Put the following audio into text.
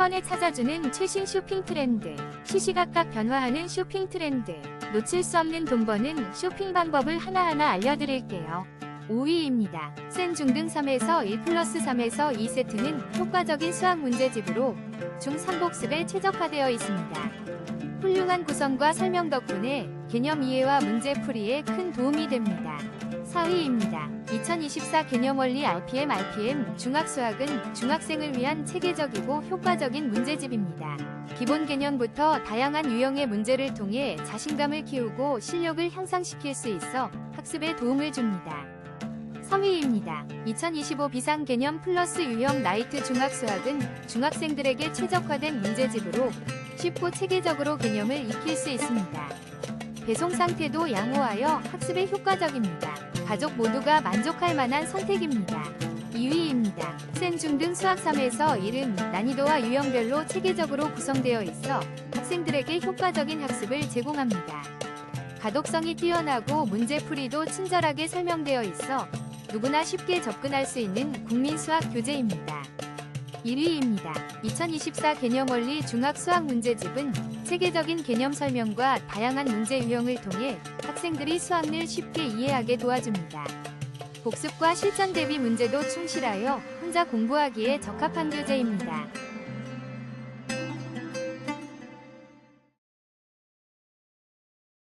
번에 찾아주는 최신 쇼핑 트렌드, 시시각각 변화하는 쇼핑 트렌드, 놓칠 수 없는 돈 버는 쇼핑 방법을 하나하나 알려드릴게요. 5위입니다. 센 중등 3에서 1 플러스 3에서 2세트는 효과적인 수학 문제집으로 중3복습에 최적화되어 있습니다. 훌륭한 구성과 설명 덕분에 개념 이해와 문제 풀이에 큰 도움이 됩니다. 4위입니다. 2024 개념 원리 RPM RPM 중학수학은 중학생을 위한 체계적이고 효과적인 문제집입니다. 기본 개념부터 다양한 유형의 문제를 통해 자신감을 키우고 실력을 향상시킬 수 있어 학습에 도움을 줍니다. 3위입니다. 2025 비상 개념 플러스 유형 라이트 중학수학은 중학생들에게 최적화된 문제집으로 쉽고 체계적으로 개념을 익힐 수 있습니다. 배송 상태도 양호하여 학습에 효과적입니다. 가족 모두가 만족할 만한 선택입니다. 2위입니다. 센 중 등 수학 3에서 1은 난이도와 유형별로 체계적으로 구성되어 있어 학생들에게 효과적인 학습을 제공합니다. 가독성이 뛰어나고 문제풀이도 친절하게 설명되어 있어 누구나 쉽게 접근할 수 있는 국민 수학 교재입니다. 1위입니다. 2024 개념 원리 중학 수학 문제집은 체계적인 개념 설명과 다양한 문제 유형을 통해 학생들이 수학을 쉽게 이해하게 도와줍니다. 복습과 실전 대비 문제도 충실하여 혼자 공부하기에 적합한 교재입니다.